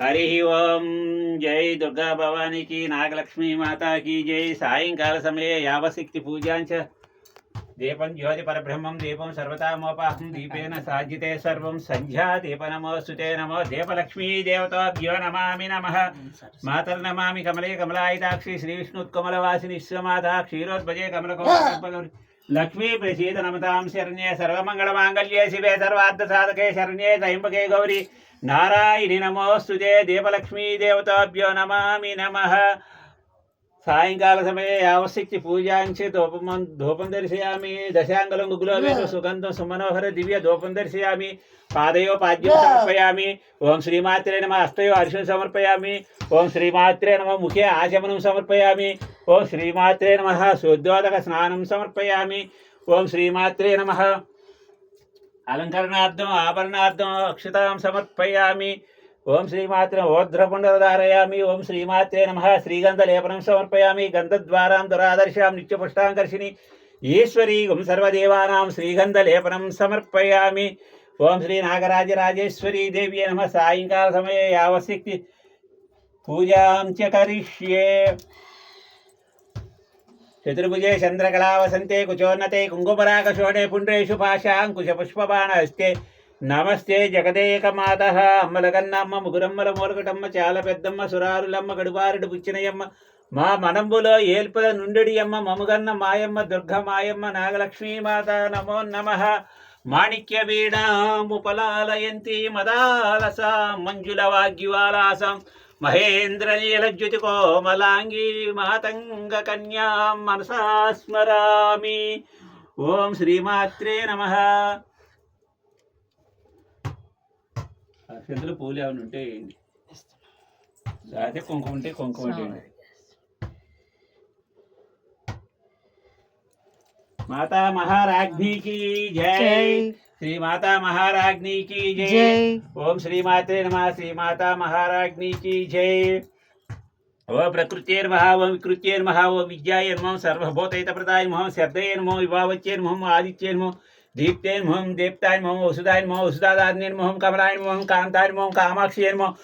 హరి ఓం జై దుర్గా భవానికి నాగలక్ష్మీ మాతాకి జై. సాయంకాల సమయే యావశక్తి పూజాంచ. దీపం జ్యోతి పరబ్రహ్మం దీపం సర్వతామోపాహం దీపేన సాధ్యతే సర్వం. సంధ్యా దీప నమోస్తుతే నమో. దీపలక్ష్మీ దేవతాభ్యో నమామి నమ. మాతర్ నమామి కమలే కమలాయితాక్షి శ్రీ విష్ణుత్కమలవాసిని విశ్వమాత క్షీరోద్భజే కమలకోపగౌరి లక్ష్మీ ప్రసీద నమతాం శరణ్యే సర్వమంగళమాంగళ్యే శివే సర్వార్థ సాధకే శరణ్యే దైంబకే గౌరీ. నారాయణి నమోస్తుతే దీపలక్ష్మీ దేవతాభ్యో నమామి నమః. సాయంకాల సమये యావశక్తి పూజాంచి ధూపం ధూపం దర్శయామి. దశాంగలం గుగులో వేద సుగంధం సుమనోహర దివ్య ధూపం దర్శయామి. పాదయో పాద్యం సమర్పయామి. ఓం శ్రీమాత్రే నమ. హస్తయో హర్షం సమర్పయామి. ఓం శ్రీమాత్రే నమ. ముఖే ఆచమనం సమర్పయామి. ఓం శ్రీమాత్రే నమ. శుద్ధోదక స్నానం సమర్పయామి. ఓం శ్రీమాత్రే నమ. అలంకరణార్థం ఆభరణార్థం అక్షతాం సమర్పయామి. ఓం శ్రీమాత్రే ఓద్రపుండధారయామి ఓం శ్రీమాత్రే నమ. శ్రీగంధ లేపనం సమర్పయామి. గంధద్వారాం దురాదర్శాం నిత్యపుష్టాంకర్షిణి ఈశ్వరీగం సర్వదేవానాం శ్రీగంధ లేపనం సమర్పయామి. ఓం శ్రీ నాగరాజరాజేశ్వరీ దేవ్యే నమ. సాయంకాల సమయ యావశక్తి పూజాం చ కరిష్యే. చతుర్భుజే చంద్రకళావసంతే కుచోన్నతే కుంకుమరాగశోణే పుండ్రేషు పాశాంకుశపుష్పబాణహస్తే నమస్తే జగదేకమాత. అమ్మలగన్నమ్మ ముగురమ్మల మూలకటమ్మ చాలా పెద్దమ్మ సురారులమ్మ గడువారుడు పుచ్చినయమ్మ మా మనంబులో ఏల్పుల నుండెడియమ్మ మముగన్న మాయమ్మ దుర్గ మాయమ్మ నాగలక్ష్మీమాత నమో నమ. మాణిక్య వీణాముపలాలయంతి మదాలస మంజుల వాగ్యువాలాసం. మహేంద్రనీలజ్యుతి కోమలాంగీ మాతంగ కన్యా మనసా స్మరామి. ఓం శ్రీమాత్రే నమ. అక్షంతలు పూలు ఏమైనా ఉంటే వేయండి. అదే కుంకుమ ఉంటే కుంకుమ వేయండి. మాతా మహారాజ్ఞీ కీ జై జై. శ్రీ మాతా మహారాజ్ఞీ కీ జై జై ఓం శ్రీమాతే నమ శ్రీమాతా మహారాజ్ఞీ కీ జై ఓ ప్రకృత్యేర్మహ ఓం వికృత్యేర్మహ ఓం విద్యాయర్మం సర్వభూతైతప్రదాయర్మం శబ్దయేర్మో విభావచ్యేర్మం ఆదిత్యేర్మో దీప్తేర్మోహం దీప్తాయర్మోహం వసుదాయర్మోహం వసుదాదార్నిర్మోహం కమలాయర్మోహం కాంతాయర్మోహం కామాక్షియర్మోహం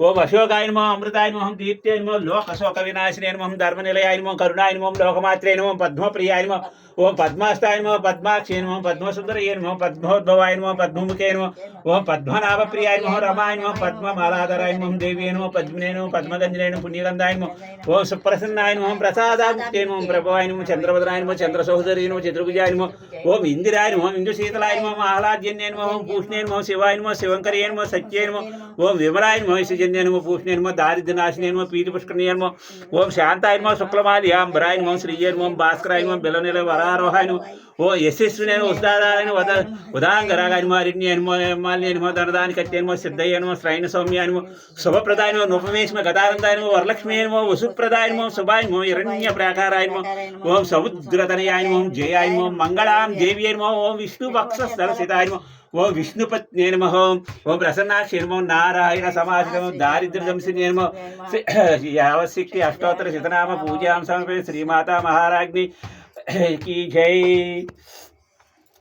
ఓం క్రోధ సంభవాయర్మోహం అనుగ్రహప్రదాయర్మోహం బుద్ధయర్మోహం అనగాయర్మోహం వరివల్లభాయర్మోహం ఓం అశోకాయర్మోహం అమృతాయర్మోహం దీప్తేర్మోహం లోకశోక వినాశనేర్మోహం ధర్మనిలయాయర్మోహం కరుణాయర్మోహం లోకమాత్రేర్మోహం పద్మప్రియాయర్మోహం ఓం పద్మాస్తాయనమో పద్మాక్షేనమో పద్మసుందరయేనమో పద్మోద్భవాయనమో పద్మముఖేనమో ఓం పద్మనాభప్రియాయనమో రమాయనమో పద్మమాలాధరాయనమో దేవేనమో పద్మినేనమో పద్మగంజనేనమో పుణ్యగంధాయనమో ఓం సుప్రసన్నాయనమో ప్రసాదాముక్తేనమో ప్రభవాయనమో చంద్రభద్రాయనమో చంద్రసోదరీనమో చతుర్భుజాయనమో ఓం ఇందిరాయనమో ఇందుశీతలాయనమో ఆహ్లాద్యన్యనమో ఓం పూష్ణేనమో శివాయనమో శివంకర్యేనమో సత్యేనమో ఓం విమలాయనమో శిజన్యనమో పూష్ణేనమో దారిద్ర్యనాశనేనమో పీటి పుష్కరణీయనమో ఓం चैतन्यनमो पूषणेनमो दारिद्रनाशनेनमो पीतिपुष्करणीयनमो ओम शांतायनमो शुक्लमालियाम भरायनमो श्रीयनमो भास्करायनमो बेलनेल वरारोहायनो ओ यशस्विनेन उदारायन वद उदांगरागायनमो अरिण्यनमो माल्यनमो धनदान कत्यनमो सिद्धयनमो श्रायन सौम्यानमो शुभप्रदायनमो नोपमेशमो गदानंदायनमो वरलक्ष्मीयनमो वसुप्रदायनमो शुभायनमो हिरण्य प्राकारायनमो ओम समुद्रतनयायनमो जयायनमो मंगलाम देवीयनमो ओम विष्णु वक्षस्थलसितायनमो ఓ విష్ణుపత్ని నమః ఓ ప్రసన్నాక్షి నమో నారాయణ సమాజము దారిద్ర్య సంసిని నమో యావశక్తి అష్టోత్తర శతనామ పూజాం సమపే శ్రీమాతా మహారాజ్ని. కీ జై.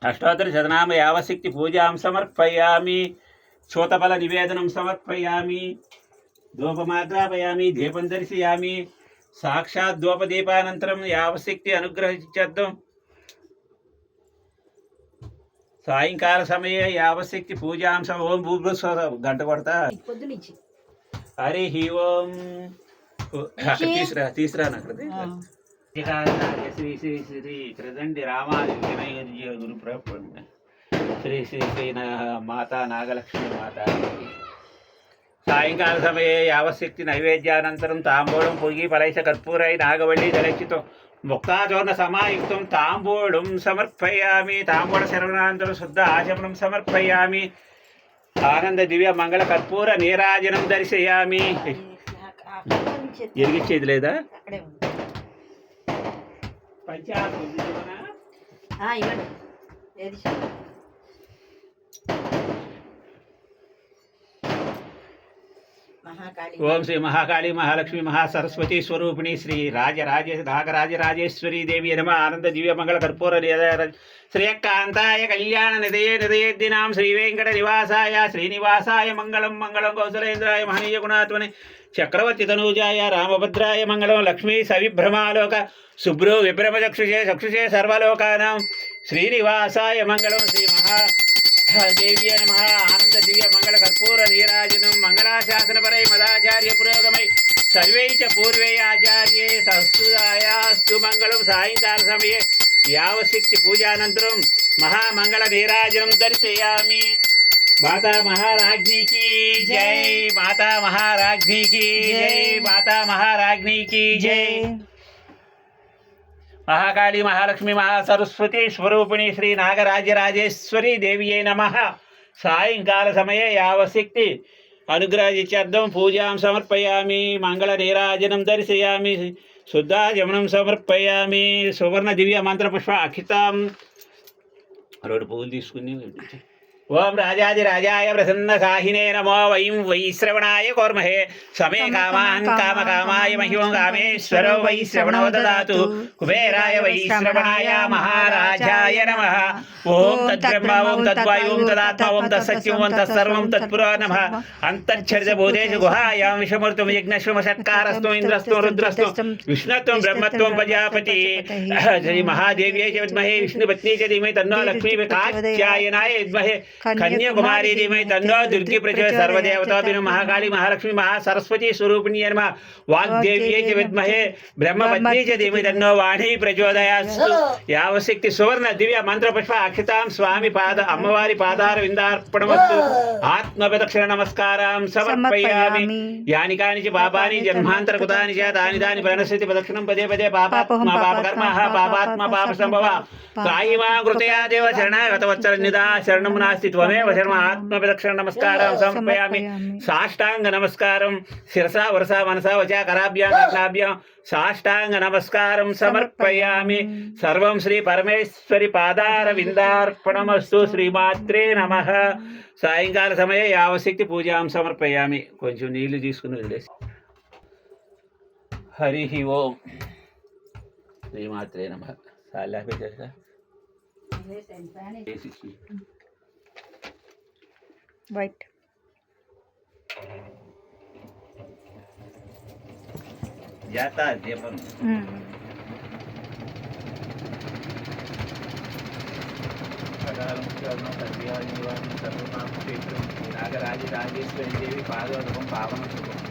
అష్టోత్తర శతనామ యావశక్తి పూజాం సమర్పయామి. శోతఫల నివేదనం సమర్పయామి. దోపమాగ్రాపయామి దీపం దర్శయామి సాక్షాత్ దోపదీపానంతరం యావశక్తి అనుగ్రహించేద్దాం. సాయంకాల సమయే యావశక్తి పూజాం సమ ఓం భూభృస్వ గంట కొడతా. హరి ఓం. తీసురా తీసురా శ్రీ శ్రీ శ్రీ త్రిదండి రామాది వినయ గురు శ్రీ శ్రీ శ్రీ నా- మాతా నాగలక్ష్మి మాత సాయంకాల సమయే యావశక్తి నైవేద్యానంతరం తాంబూలం పొగి పలైస కర్పూరై నాగవల్లి జలచితో ముక్తాచూర్ణ సమాయుక్తం తాంబూలం సమర్పయామి తాంబూల శరవణానంతరం శుద్ధ ఆచమనం సమర్పయామి ఆనంద దివ్య మంగళ కర్పూర నీరాజనం దర్శయామి ఎరిగిచ్చేది లేదా అక్కడే ఓం శ్రీ మహాకాళి మహాలక్ష్మి మహాసరస్వతి స్వరూపిణి శ్రీ రాజరాజ నాగరాజరాజేశ్వరి దేవి నమ ఆనంద దివ్య మంగళ కర్పూర నిర- శ్రీయకాంతాయ కళ్యాణ నిదయ నిదయద్దినాం శ్రీ వెంకట నివాసాయ శ్రీనివాసాయ మంగళం మంగళం కౌశలేంద్రాయ మహనీయ గుణాత్మని చక్రవర్తి తనూజాయ రామభద్రాయ మంగళం లక్ష్మీ సవిభ్రమాలోక శుభ్రో విభ్రమ చక్షుషే చక్షుషే సర్వలోకానాం శ్రీనివాసాయ మంగళం శ్రీ మహా దేవ్య నమ. ఆనంద దివ్య మంగళ కర్పూర నీరాజనం మంగళాశాసనపరై మదాచార్య పురోగమై సర్వై చ పూర్వై ఆచార్యే సస్తుదాయాస్తు మంగళం సాయంకాల సమయే యావశక్తి పూజానంతరం మహామంగళ నీరాజనం దర్శయామి. మాతా మహారాజ్ఞికి జై. మాతా మహారాజ్ఞికి జై. మాతా మహారాజ్ఞికి జై. మహాకాళి మహాలక్ష్మి మహాసరస్వతి స్వరూపిణి శ్రీ నాగరాజరాజేశ్వరి దేవ్యై నమ. సాయంకాల సమయ యావశక్తి. అనుగ్రహించార్థం పూజాం సమర్పయామి మంగళ నీరాజనం దర్శయామి శుద్ధాజమనం సమర్పయామి సువర్ణ దివ్య మంత్రపుష్ప అఖితాం రెండు పువ్వులు తీసుకుని ఓం రాజాది రాజాయ ప్రసన్న సాహినే నమో వైం వైశ్రవణాయ కోర్మహే సమే కామాన్ కామ కామాయ మహిమం కామేశ్వరో వైశ్రవణో దదాతు కుబేరాయ వైశ్రవణాయ మహారాజాయ నమ ఓం తద్బ్రహ్మ ఓం తద్వాయు ఓం తదాత్మ ఓం తత్సత్యం ఓం తత్సర్వం తత్పురో నమ అంతర్చర్య భూతేషు గుహాయాం విషమూర్తం యజ్ఞశ్వమ షట్కారస్తం ఇంద్రస్తం రుద్రస్తం విష్ణుత్వం బ్రహ్మత్వం ప్రజాపతి శ్రీ మహాదేవ్యై చ విద్మహే విష్ణుపత్ని చ ధీమహి తన్నో లక్ష్మీ కాత్యాయనాయ విద్మహే కన్యాకుమారి ధీమహి తన్నో దుర్గి ప్రచోదయాత్ సర్వదేవతాభిను మహాకాళి మహాలక్ష్మి మహాసరస్వతి స్వరూపిణి నమ వాగ్దేవ్యై చ విద్మహే బ్రహ్మపత్ని చ ధీమహి తన్నో వాణి ప్రచోదయాస్తు యావశక్తి సువర్ణ దివ్య మంత్ర పుష్ప అక్షితాం స్వామి పాద అమ్మవారి పాదార విందార్పణమస్తు ఆత్మ ప్రదక్షిణ నమస్కారం సమర్పయామి సమర్పయామి. యాని కాని చ పాపాని జన్మాంతర కృతాని చ దాని దాని ప్రణశ్యతి ప్రదక్షిణం పదే పదే పాపాత్మ పాపకర్మ పాపాత్మ పాప సంభవ త్రాయిమా కృతయా దేవ శరణాయ గతవత్సర నిదా శరణం నాస్తి త్వమేవ శర్మ ఆత్మ ప్రదక్షిణ నమస్కారం సమర్పయామి సమర్పయామి. సాష్టాంగ నమస్కారం శిరసా వరసా మనసా వచా కరాభ్యాం కర్ణాభ్యాం సాష్టాంగ నమస్కారం సమర్పయామి సర్వం శ్రీ పరమేశ్వరి పాదార విందార్పణమస్తు శ్రీమాత్రే నమ సాయంకాల సమయ యావశక్తి పూజాం సమర్పయామి కొంచెం నీళ్ళు తీసుకుని వదిలేసి। హరి ఓం। శ్రీమాత్రే నమ। చాలా वाइट जाता ते पण हम्म। अगर आज नागराज राजेश्वरी देवी पार्वतम तो पावन शुभम